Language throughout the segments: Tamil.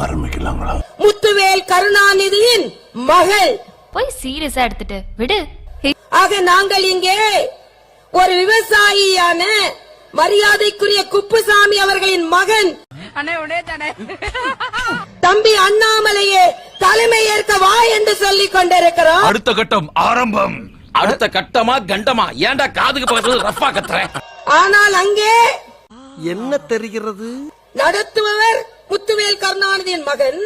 ஆரம்பிக்கலாங்களா? முத்துவேல் கருணாநிதியின் மகள். போய் சீரியஸா எடுத்துட்டு விடு. ஆக நாங்கள் இங்கே ஒரு விவசாயியான மரியாதைக்குரிய குப்புசாமி அவர்களின் மகன். தம்பி அண்ணாமலையே தலைமை ஏற்க வா என்று சொல்லிக் கொண்டிருக்கிறோம். அடுத்த கட்டம் ஆரம்பம். அடுத்த கட்டமா கண்டமா? ஏன்டா காதுக்கு பக்கத்துல ரஃபா கத்துறேன் ஆனால் அங்கே என்ன தெரிகிறது? நடத்துபவர் முத்துவேல் கருணாநிதியின் மகன்.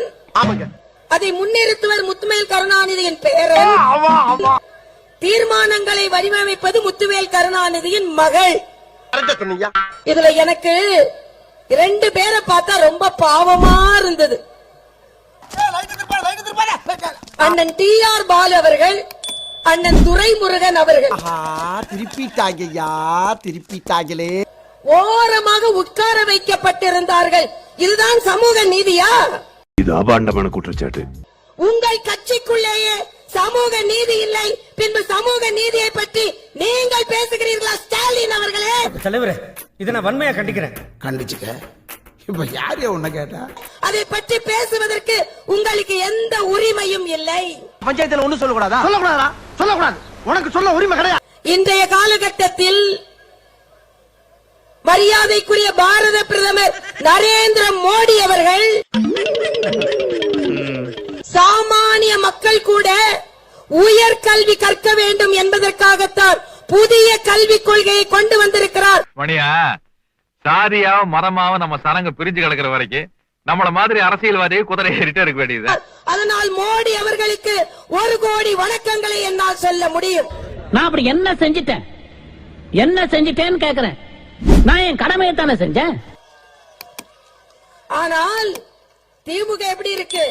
அதை முன்னிறுத்துவர் முத்துவேல் கருணாநிதியின் பேரன். தீர்மானங்களை வடிவமைப்பது முத்துவேல் கருணாநிதியின் மகள். இதுல எனக்கு ரெண்டு பேரை பார்த்தா ரொம்ப பாவமா இருந்தது. அண்ணன் டி ஆர் பாலு அவர்கள் அண்ணன் துரைமுருகன் அவர்கள். ஆஹா திருப்பிட்டாங்கய்யா திருப்பிட்டாங்களே. ஓரமாக உட்கார வைக்கப்பட்டிருந்தார்கள். இதுதான் சமூக நீதியா? இது அபாண்டமான குற்றச்சாட்டு. உங்கள் கட்சிக்குள்ளேயே சமூக நீதி இல்லை. பின்பு சமூக நீதியை பற்றி நீங்கள் பேசுகிறீர்களா ஸ்டாலின் அவர்களே? தலைவரே இதை நான் வன்மையா கண்டிக்கிறேன். கண்டிச்சுக்க. இப்ப யாரு உன்ன கேட்டா? அதை பற்றி பேசுவதற்கு உங்களுக்கு எந்த உரிமையும் இல்லை. பஞ்சாயத்துல ஒண்ணு சொல்லக்கூடாதா? சொல்லக்கூடாதா? சொல்லக்கூடாது. உனக்கு சொல்ல உரிமை கிடையாது இன்றைய காலகட்டத்தில் மரியாதைக்குரிய பாரத பிரதமர் நரேந்திர மோடி அவர்கள். சாமானிய மக்கள் கூட உயர் கல்வி கற்க வேண்டும் என்பதற்காகத்தான் புதிய கல்விக் கொள்கையை கொண்டு வந்திருக்கிறார். மணியா சாதியாவும் மரமாவும் நம்ம சனங்க பிரிஞ்சு கிடக்குற வரைக்கும் நம்மள மாதிரி அரசியல்வாதியை குதிரை ஏறிட்டே இருக்க வேண்டியது அதனால் மோடி அவர்களுக்கு ஒரு கோடி வணக்கங்களை என்னால் சொல்ல முடியும். நான் அப்படி என்ன செஞ்சிட்டேன்? என்ன செஞ்சிட்டேன்னு கேக்குறேன். நான் என் கடமையை தானே செஞ்சேன். ஆனால் திமுக எப்படி இருக்கு?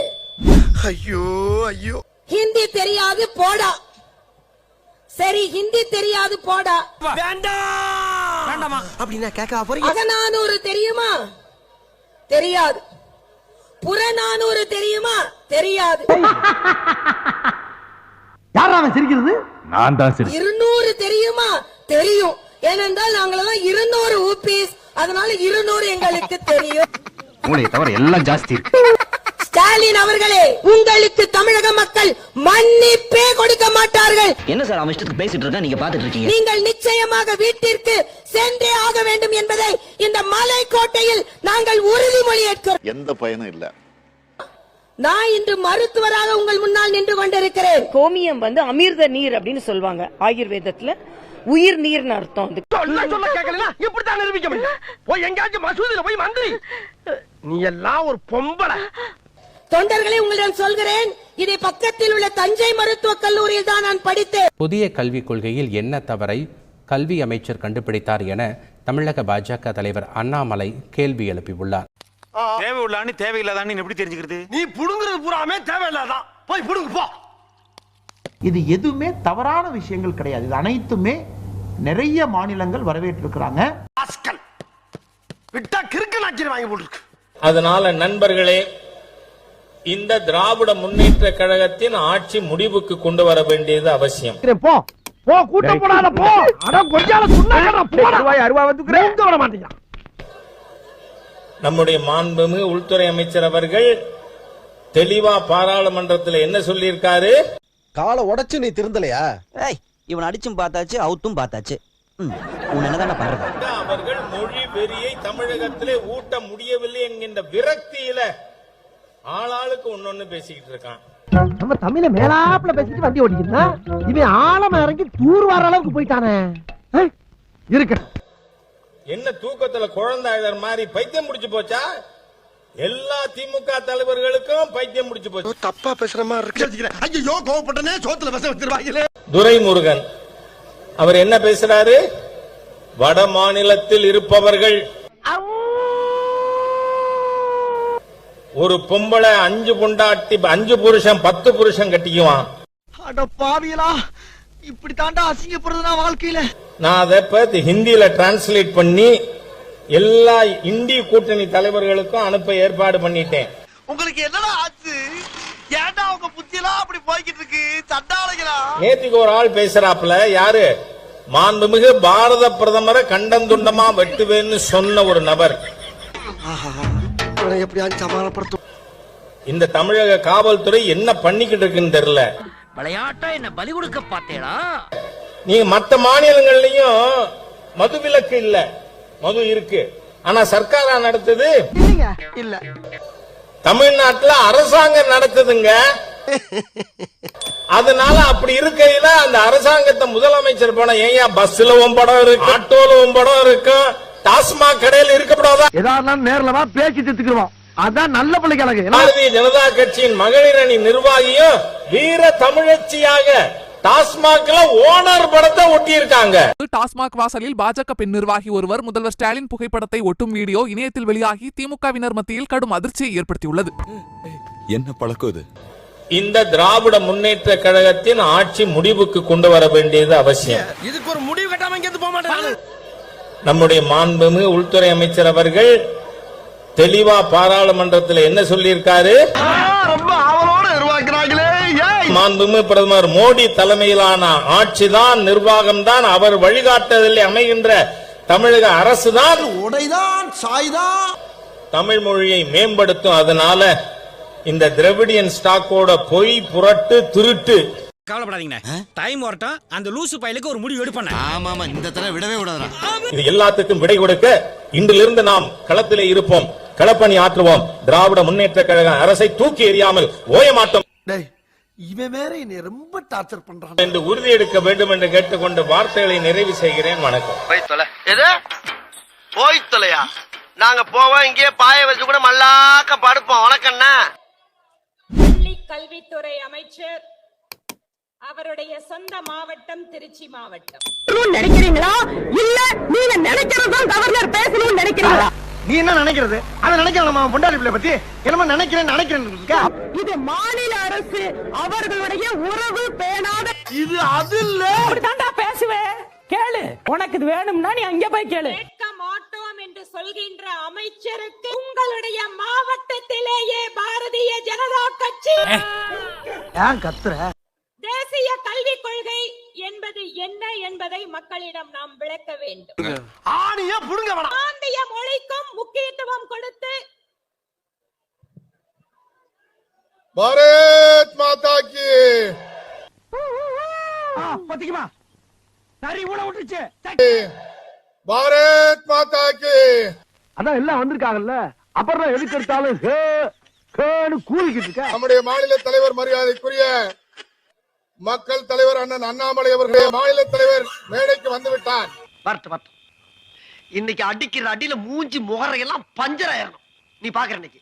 ஐயோ ஐயோ. ஹிந்தி தெரியாது போடா. சரி ஹிந்தி தெரியாது போடா. அப்படின்னா கேட்க போறீங்க? அகநானூறு தெரியுமா? தெரியாது. புறநானூறு தெரியுமா? தெரியாது. யாரா அவன் சிரிக்கிறது? நான் தான் சரி இருநூறு தெரியுமா? தெரியும். ஏனென்றால் நாங்களெல்லாம் இருநூறு ஊபிஸ் அதனால இருநூறு எங்களுக்கு தெரியும். மூளையை தவிர எல்லாம் ஜாஸ்தி இருக்கு. ஸ்டாலின் அவர்களே உங்களுக்கு தமிழக மக்கள் மன்னிப்பே கொடுக்க மாட்டார்கள். என்ன சார் அவன் இஷ்டத்துக்கு பேசிட்டு இருக்கா நீங்க பாத்துட்டு இருக்கீங்க? நீங்கள் நிச்சயமாக வீட்டிற்கு சென்றே ஆக வேண்டும் என்பதை இந்த மலைக்கோட்டையில் நாங்கள் உறுதிமொழி ஏற்கிறோம். எந்த பயனும் இல்ல. நான் இன்று மருத்துவராக உங்கள் முன்னால் நின்று கொண்டிருக்கிறேன். கோமியம் வந்து அமிர்த நீர் அப்படின்னு சொல்லுவாங்க ஆயுர்வேதத்துல. உயிர் நீர்னு அர்த்தம் அது. சொல்ல சொல்ல கேட்கலனா இப்படித்தான் நிரூபிக்க முடியும். போய் எங்கேயாச்சும் மசூதியில போய் மந்திரி. நீ எல்லாம் ஒரு பொம்பளை. தொண்டர்களை உங்களிடம் சொல்கிறேன் இதை பக்கத்தில் உள்ள தஞ்சை மருத்துவக் கல்லூரியில் தான் நான் படித்தேன். புதிய கல்விக் கொள்கையில் என்ன தவறை கல்வி அமைச்சர் கண்டுபிடித்தார் என தமிழக பாஜக தலைவர் அண்ணாமலை கேள்வி எழுப்பியுள்ளார். தேவை உள்ளான்னு தேவையில்லாதான்னு எப்படி தெரிஞ்சுக்கிறது? நீ புடுங்குறது பூராமே தேவையில்லாதான் போய் புடுங்கு போ. இது எதுவுமே தவறான விஷயங்கள் கிடையாது. இது அனைத்துமே நிறைய மாநிலங்கள் வரவேற்றிருக்கிறாங்க. அதனால நண்பர்களே இந்த திராவிட முன்னேற்ற கழகத்தின் ஆட்சி முடிவுக்கு கொண்டு வர வேண்டியது அவசியம். போ. போ கூட்டம் போடாத போ. அட கொஞ்சால சொன்னா போடா. அருவா வந்து விட மாட்டீங்க நம்முடைய மாண்புமிகு உள்துறை அமைச்சர் அவர்கள் தெளிவா பாராளுமன்றத்தில் என்ன சொல்லியிருக்காரு? காலை உடைச்சு நீ திருந்தலையா? இவன் அடிச்சும் பார்த்தாச்சு அவுத்தும் பார்த்தாச்சு. உன் என்னதான பண்றது? அவர்கள் மொழி வெறியை தமிழகத்திலே ஊட்ட முடியவில்லை என்கின்ற விரக்தியில ஆளாளுக்கு ஒன்னொன்னு பேசிக்கிட்டு இருக்கான். நம்ம தமிழ மேலாப்புல பேசிட்டு வண்டி ஓடிக்கிறா இவன் ஆழமா இறங்கி தூர் வர அளவுக்கு போயிட்டானே. இருக்கு. என்ன தூக்கத்துல குழந்தை மாதிரி பைத்தியம் முடிச்சு போச்சா? எல்லா திமுக தலைவர்களுக்கும் பைத்தியம் முடிச்சு போச்சு. தப்பா பேசுற மாதிரி இருக்கு. ஐயோ கோவப்பட்டனே சோத்துல பேச வச்சிருவாங்களே. துரைமுருகன் அவர் என்ன பேசுறாரு? வட மாநிலத்தில் இருப்பவர்கள் ஒரு பொம்பளை அஞ்சு பொண்டாட்டி அஞ்சு புருஷன் பத்து புருஷன் கட்டிக்குவான். அட பாவியலா இப்படி தாண்டா அசிங்கப்படுறது நான் வாழ்க்கையில. நான் அதை இப்ப ஹிந்தியில டிரான்ஸ்லேட் பண்ணி எல்லா இந்திய கூட்டணி தலைவர்களுக்கும் அனுப்ப ஏற்பாடு பண்ணிட்டேன். உங்களுக்கு என்னடா ஆச்சு? ஏன்டா உங்க புத்தியெல்லாம் அப்படி போய்கிட்டு இருக்கு? சண்டாளைகளா நேத்துக்கு ஒரு ஆள் பேசுறாப்புல யாரு? மாண்புமிகு பாரத பிரதமரை கண்டந்துண்டமா வெட்டுவேன்னு சொன்ன ஒரு நபர். எப்படியாச்சும் சமாளப்படுத்தும் இந்த தமிழக காவல்துறை என்ன பண்ணிக்கிட்டு இருக்குன்னு தெரியல. விளையாட்டா என்ன பலி கொடுக்க பார்த்தேடா நீங்க மத்த மாநிலங்கள்லயும் மது விலக்கு இல்ல. மது இருக்கு. ஆனா சர்க்காரா நடத்துது? இல்ல. தமிழ்நாட்டுல அரசாங்கம் நடத்துதுங்க. அதனால அப்படி இருக்கையில அந்த அரசாங்கத்தை முதலமைச்சர் போன ஏன் பஸ்ல படம் இருக்கு ஆட்டோல படம் இருக்கும் டாஸ்மாக் கடையில் இருக்கப்படாதா எதா நேர்ல வா பேசி தித்துக்குருவோம் அதான் நல்ல பிள்ளைக்கு பாரதிய ஜனதா கட்சியின் மகளிர் அணி நிர்வாகியும் வீர தமிழச்சியாக டாஸ்மாக்ல ஓனர் படத்தை ஒட்டி இருக்காங்க டாஸ்மாக் வாசலில் பாஜக பெண் நிர்வாகி ஒருவர் முதல்வர் ஸ்டாலின் புகைப்படத்தை ஒட்டும் வீடியோ இணையத்தில் வெளியாகி திமுகவினர் மத்தியில் கடும் அதிர்ச்சியை ஏற்படுத்தியுள்ளது. என்ன பழக்கம் இது? இந்த திராவிட முன்னேற்ற கழகத்தின் ஆட்சி முடிவுக்கு கொண்டு வர வேண்டியது அவசியம். இதுக்கு ஒரு முடிவு கட்டாம இங்க போக மாட்டேன் நம்முடைய மாண்புமிகு உள்துறை அமைச்சர் அவர்கள் தெளிவா பாராளுமன்றத்தில் என்ன சொல்லியிருக்காரு ரொம்ப ஆவலோட உருவாக்குறாங்களே ஏய் மாண்புமிகு பிரதமர் மோடி தலைமையிலான ஆட்சிதான் நிர்வாகம்தான் அவர் வழிகாட்டுதலில் அமைகின்ற தமிழக அரசுதான். உடைதான் சாய்தான். தமிழ் மொழியை மேம்படுத்தும் அதனால இந்த திரவிடியன் ஸ்டாக்கோட பொய் புரட்டு திருட்டு. கவலைப்படாதீங்க டைம் வரட்டும். அந்த லூசு பயலுக்கு ஒரு முடிவு எடுப்பேன் ஆமா ஆமா இந்த தடவை விடவே விடாதா இது எல்லாத்துக்கும் விடை கொடுக்க இன்றிலிருந்து நாம் களத்திலே இருப்போம் களப்பணி ஆற்றுவோம். திராவிட முன்னேற்ற கழக அரசை தூக்கி எறியாமல் ஓய மாட்டோம். டேய் இவன் வேற என்னை ரொம்ப டார்ச்சர் பண்றான். என்று உறுதியெடுக்க வேண்டும் என்று கேட்டுக்கொண்டு வார்த்தைகளை நிறைவு செய்கிறேன். வணக்கம். போய் தொலை. எது? போய் தொலையா? நாங்க போவோம் இங்கே பாய வச்சு கூட மல்லாக்க படுப்போம். வணக்கண்ணா பள்ளி கல்வித்துறை அமைச்சர் அவருடைய சொந்த மாவட்டம் திருச்சி மாவட்டம். நினைக்கிறீங்களா? இல்ல நீங்க நினைக்கிறதுதான் கவர்னர் பேசணும்னு நினைக்கிறீங்களா? நீ என்ன நினைக்கிறது? அதை நினைக்கிறோம் நம்ம பொண்டாடி பிள்ளை பத்தி? என்னமோ நினைக்கிறேன் நினைக்கிறேன் இது மாநில அரசு அவர்களுடைய உறவு பேணாத இது அது இல்ல. தாண்டா பேசுவேன் கேளு. உனக்கு இது வேணும்னா நீ அங்க போய் கேளு. கேட்க மாட்டோம் என்று சொல்கின்ற அமைச்சருக்கு உங்களுடைய மாவட்டத்திலேயே பாரதிய ஜனதா கட்சி. ஏன் கத்துற? தேசிய கல்விக் கொள்கை என்பது என்ன என்பதை மக்களிடம் நாம் விளக்க வேண்டும். ஆணிய புடுங்க வேணாம். மொழிக்கும் பாரத் மாதா கி பத்திக்குமா? சரி ஊட விட்டுருச்சு. பாரத் மாதா கி அதான் எல்லாம் வந்திருக்காங்கல்ல. அப்புறம் எதுக்கு எடுத்தாலும் ஹே ஹேன்னு கூலிக்கிட்டு இருக்க. நம்முடைய மாநில தலைவர் மரியாதைக்குரிய மக்கள் தலைவர் அண்ணன் அண்ணாமலை அவர்கள் மாநில தலைவர் மேடைக்கு வந்து விட்டார். இன்னைக்கு அடிக்கிற அடியில மூஞ்சி முகரையெல்லாம் பஞ்சர் ஆயிரணும். நீ பாக்குற இன்னைக்கு.